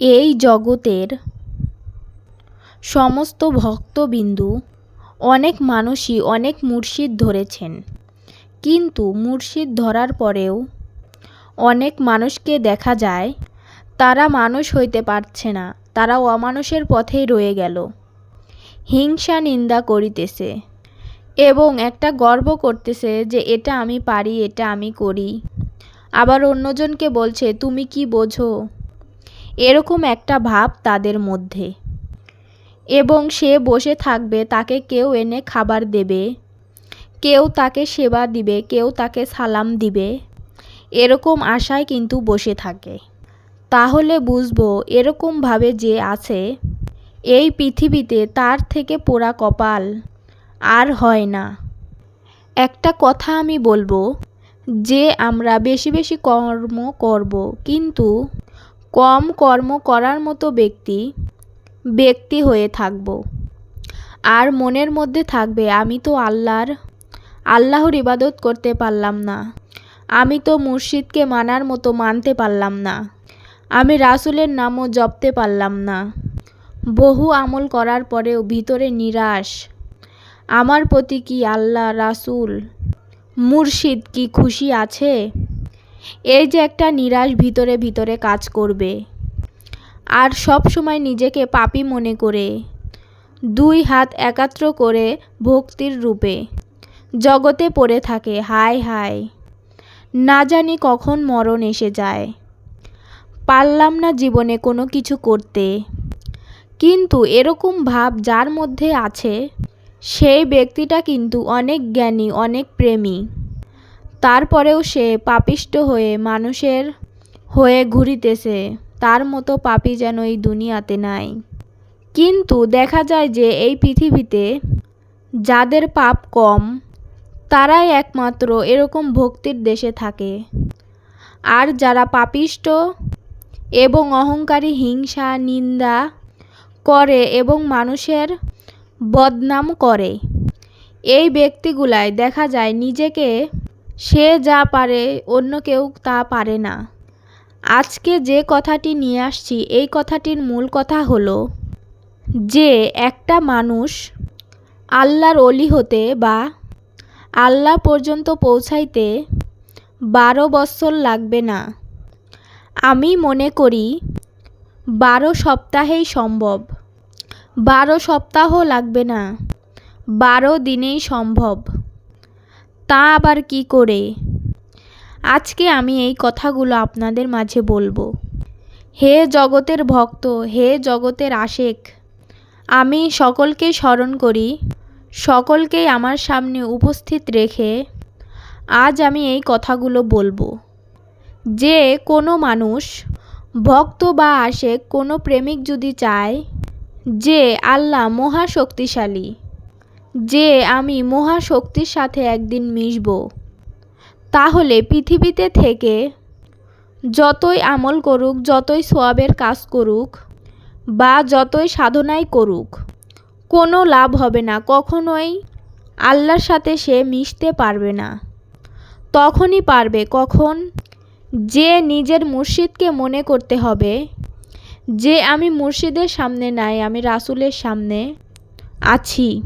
এই জগতের সমস্ত ভক্তবিন্দু অনেক মানুষই অনেক মুর্শিদ ধরেছেন। কিন্তু মুর্শিদ ধরার পরেও অনেক মানুষকে দেখা যায়, তারা মানুষ হইতে পারছে না তারা অমানুষের পথেই রয়ে গেল। হিংসা নিন্দা করিতেছে এবং একটা গর্ব করতেছে যে এটা আমি পারি, এটা আমি করি। আবার অন্যজনকে বলছে, তুমি কি বোঝো? এরকম একটা ভাব তাদের মধ্যে। এবং সে বসে থাকবে, তাকে কেউ এনে খাবার দেবে, কেউ তাকে সেবা দিবে, কেউ তাকে সালাম দিবে, এরকম আশায় কিন্তু বসে থাকে। তাহলে বুঝব এরকমভাবে যে আছে, এই পৃথিবীতে তার থেকে পোড়া কপাল আর হয় না। একটা কথা আমি বলব, যে আমরা বেশি বেশি কর্ম করব, কিন্তু কম কর্ম করার মতো ব্যক্তি ব্যক্তি হয়ে থাকব। আর মনের মধ্যে থাকবে, আমি তো আল্লাহর আল্লাহর ইবাদত করতে পারলাম না। আমি তো মুর্শিদকে মানার মতো মানতে পারলাম না। আমি রাসুলের নামও জপতে পারলাম না। বহু আমল করার পরেও ভিতরে নিরাশ। আমার প্রতি কি আল্লাহ, রাসুল, মুর্শিদ কি খুশি আছে? এই যে একটা নিরাশ ভিতরে ভিতরে কাজ করবে। আর সব সময় নিজেকে পাপি মনে করে। দুই হাত একাত্র করে ভক্তির রূপে জগতে পড়ে থাকে, হায় হায়। না জানি কখন মরণ এসে যায়। পারলাম না জীবনে কোনো কিছু করতে। কিন্তু এরকম ভাব যার মধ্যে আছে, সেই ব্যক্তিটা কিন্তু অনেক জ্ঞানী, অনেক প্রেমী। তারপরেও সে পাপিষ্ট হয়ে মানুষের হয়ে ঘুরিতেছে। তার মতো পাপি যেন এই দুনিয়াতে নাই। কিন্তু দেখা যায় যে এই পৃথিবীতে যাদের পাপ কম, তারাই একমাত্র এরকম ভক্তির দেশে থাকে। আর যারা পাপিষ্ট এবং অহংকারী, হিংসা, নিন্দা করে এবং মানুষের বদনাম করে, এই ব্যক্তিগুলায় দেখা যায় নিজেকে সে যা পারে, অন্য কেউ তা পারে না। আজকে যে কথাটি নিয়ে আসছি, এই কথাটির মূল কথা হলো যে, একটা মানুষ আল্লাহর অলি হতে বা আল্লাহ পর্যন্ত পৌঁছাইতে বারো বৎসর লাগবে না। আমি মনে করি বারো সপ্তাহেই সম্ভব। বারো সপ্তাহ লাগবে না। বারো দিনেই সম্ভব। তা আবার কি করে? আজকে আমি এই কথাগুলো আপনাদের মাঝে বলব। হে জগতের ভক্ত, হে জগতের আশেক, আমি সকলকে স্মরণ করি, সকলকেই আমার সামনে উপস্থিত রেখে আজ আমি এই কথাগুলো বলব। যে কোনো মানুষ, ভক্ত বা আশেক, কোনো প্রেমিক যদি চায় যে আল্লাহ মহা শক্তিশালী যে আমি মহাশক্তির সাথে একদিন মিশব। তাহলে পৃথিবীতে থেকে যতই আমল করুক, যতই সোয়াবের কাজ করুক, বা যতই সাধনাই করুক, কোনো লাভ হবে না। কখনোই আল্লাহর সাথে সে মিশতে পারবে না। তখনই পারবে, কখন? যে নিজের মুর্শিদকে মনে করতে হবে, যে আমি মুর্শিদের সামনে নাই, আমি রাসুলের সামনে আছি।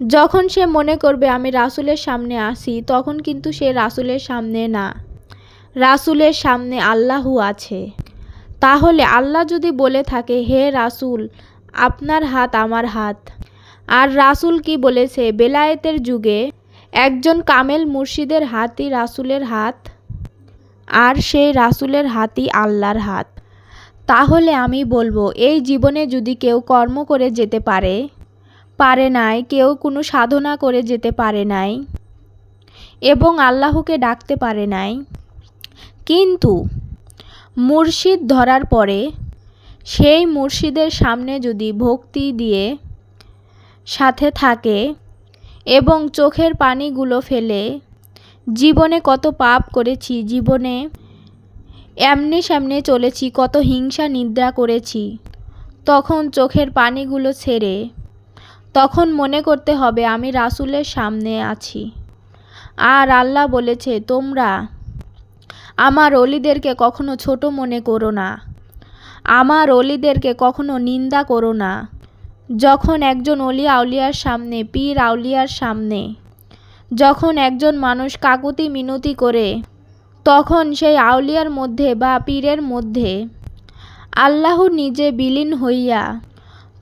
যখন সে মনে করবে আমি রাসুলের সামনে আসি তখন কিন্তু সে রাসুলের সামনে না। রাসুলের সামনে আল্লাহু আছে। তাহলে আল্লাহ যদি বলে থাকে, হে রাসুল, আপনার হাত আমার হাত। আর রাসুল কি বলেছে, বেলায়েতের যুগে একজন কামেল মুর্শিদের হাতই রাসুলের হাত, আর সেই রাসুলের হাতই আল্লাহর হাত। তাহলে আমি বলব, এই জীবনে যদি কেউ কর্ম করে যেতে পারে পারে নাই, কেউ কোনো সাধনা করে যেতে পারে নাই এবং আল্লাহকে ডাকতে পারে নাই। কিন্তু মুর্শিদ ধরার পরে সেই মুর্শিদের সামনে যদি ভক্তি দিয়ে সাথে থাকে এবং চোখের পানিগুলো ফেলে, জীবনে কত পাপ করেছি, জীবনে এমনি সামনে চলেছি, কত হিংসা নিদ্রা করেছি, তখন চোখের পানিগুলো ছেড়ে তখন মনে করতে হবে, আমি রাসুলের সামনে আছি। আর আল্লাহ বলেছে, তোমরা আমার অলিদেরকে কখনো ছোট মনে করো না। আমার অলিদেরকে কখনো নিন্দা করো না। যখন একজন অলি আউলিয়ার সামনে, পীর আউলিয়ার সামনে, যখন একজন মানুষ কাকুতি মিনতি করে, তখন সেই আউলিয়ার মধ্যে বা পীরের মধ্যে আল্লাহ নিজে বিলীন হইয়া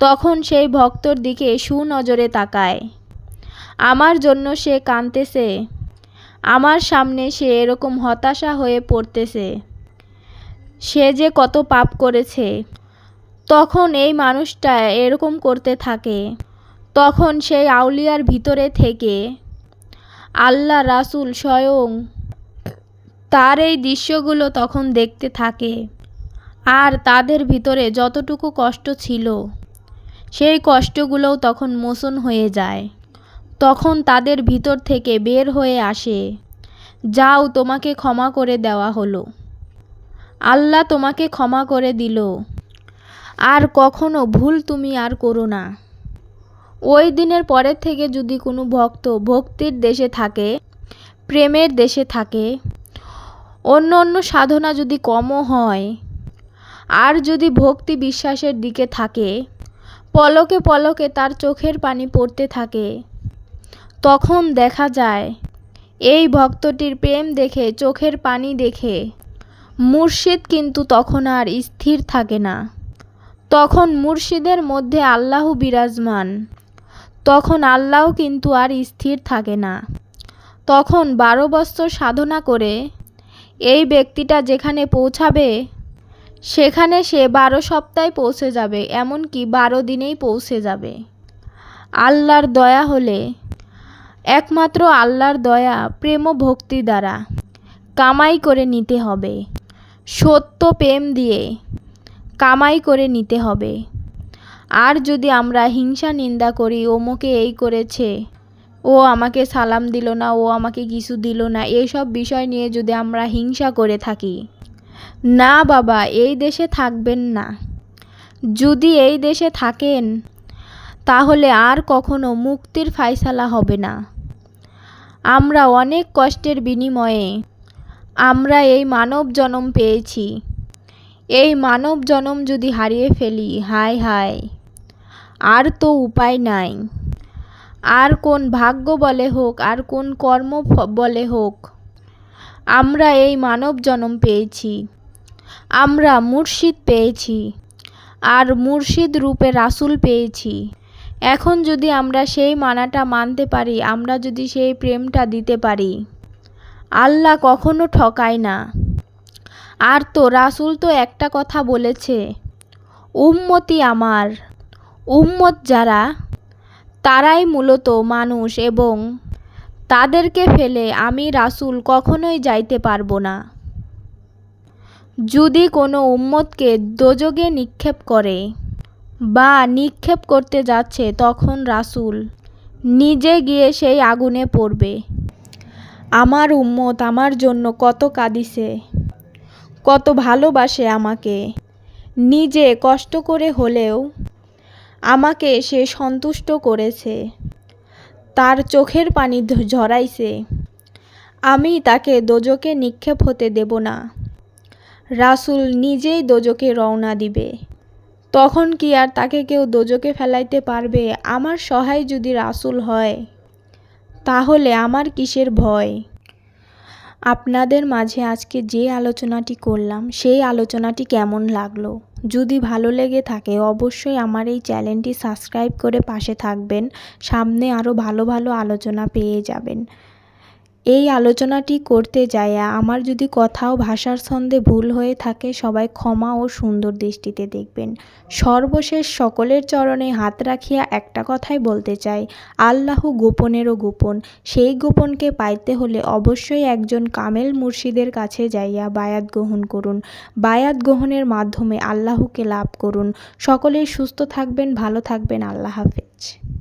তখন সেই ভক্তর দিকে সুনজরে তাকায়। আমার জন্য সে কাঁদতেছে। আমার সামনে সে এরকম হতাশা হয়ে পড়তেছে। সে যে কত পাপ করেছে। তখন এই মানুষটা এরকম করতে থাকে। তখন সেই আউলিয়ার ভিতরে থেকে আল্লাহ রাসুল স্বয়ং তার এই দৃশ্যগুলো তখন দেখতে থাকে। আর তাদের ভিতরে যতটুকু কষ্ট ছিল সেই কষ্টগুলোও তখন মোচন হয়ে যায়। তখন তাদের ভিতর থেকে বের হয়ে আসে, যাও, তোমাকে ক্ষমা করে দেওয়া হলো। আল্লাহ তোমাকে ক্ষমা করে দিল। আর কখনো ভুল তুমি আর করো না। ওই দিনের পরের থেকে যদি কোনো ভক্ত ভক্তির দেশে থাকে, প্রেমের দেশে থাকে, অন্য অন্য সাধনা যদি কমও হয়, আর যদি ভক্তি বিশ্বাসের দিকে থাকে পলকে পলকে তার চোখের পানি পড়তে থাকে। তখন দেখা যায়, এই ভক্তটির প্রেম দেখে, চোখের পানি দেখে। মুর্শিদ কিন্তু তখন আর স্থির থাকে না। তখন মুর্শিদের মধ্যে আল্লাহ বিরাজমান। তখন আল্লাহ কিন্তু আর স্থির থাকে না। তখন বারো বছর সাধনা করে, এই ব্যক্তিটা যেখানে পৌঁছাবে সেখানে সে বারো সপ্তাহে পৌঁছে যাবে, এমনকি বারো দিনেই পৌঁছে যাবে। আল্লাহর দয়া হলে, একমাত্র আল্লাহর দয়া প্রেম ভক্তি দ্বারা কামাই করে নিতে হবে। সত্য প্রেম দিয়ে কামাই করে নিতে হবে। আর যদি আমরা হিংসা নিন্দা করি ওমকে এই করেছে, ও আমাকে সালাম দিল না, ও আমাকে কিছু দিল না এইসব বিষয় নিয়ে যদি আমরা হিংসা করে থাকি না বাবা, এই দেশে থাকবেন না। যদি এই দেশে থাকেন, তাহলে আর কখনো মুক্তির ফাইসালা হবে না। আমরা অনেক কষ্টের বিনিময়ে আমরা এই মানব জনম পেয়েছি। এই মানব জনম যদি হারিয়ে ফেলি, হায় হায়, আর তো উপায় নাই। আর কোন ভাগ্য বলে হোক, আর কোন কর্ম বলে হোক, আমরা এই মানব জনম পেয়েছি। আমরা মুর্শিদ পেয়েছি আর মুর্শিদ রূপে রাসুল পেয়েছি। এখন যদি আমরা সেই মানাটা মানতে পারি, আমরা যদি সেই প্রেমটা দিতে পারি, আল্লাহ কখনো ঠকায় না। আর তো রাসুল তো একটা কথা বলেছে, উম্মতি আমার, উম্মত যারা, তারাই মূলত মানুষ এবং তাদেরকে ফেলে আমি রাসুল কখনোই যাইতে পারব না। যদি কোনো উম্মতকে দোজগে নিক্ষেপ করে বা নিক্ষেপ করতে যাচ্ছে, তখন রাসুল নিজে গিয়ে সেই আগুনে পড়বে। আমার উম্মত আমার জন্য কত কাঁদিছে, কত ভালোবাসে আমাকে। নিজে কষ্ট করে হলেও আমাকে সে সন্তুষ্ট করেছে। তার চোখের পানি ঝরাইছে। আমি তাকে দোজকে নিক্ষেপ হতে দেব না। রাসুল নিজেই দোজকে রওনা দিবে। তখন কি আর তাকে কেউ দোজকে ফেলাইতে পারবে? আমার সহায় যদি রাসুল হয়, তাহলে আমার কিসের ভয়? আপনাদের মাঝে আজকে যে আলোচনাটি করলাম, সেই আলোচনাটি কেমন লাগল? যদি ভালো লেগে থাকে, অবশ্যই আমার এই চ্যানেলটি সাবস্ক্রাইব করে পাশে থাকবেন। সামনে আরও ভালো ভালো আলোচনা পেয়ে যাবেন। এই আলোচনাটি করতে যাইয়া আমার যদি কথাও ভাষার ছন্দে ভুল হয়ে থাকে, সবাই ক্ষমা ও সুন্দর দৃষ্টিতে দেখবেন। সর্বশেষ সকলের চরণে হাত রাখিয়া একটা কথাই বলতে চাই, আল্লাহ গোপনেরও গোপন। সেই গোপনকে পাইতে হলে অবশ্যই একজন কামেল মুর্শিদের কাছে যাইয়া বায়াত গ্রহণ করুন। বায়াত গ্রহণের মাধ্যমে আল্লাহকে লাভ করুন। সকলেই সুস্থ থাকবেন, ভালো থাকবেন। আল্লাহ হাফেজ।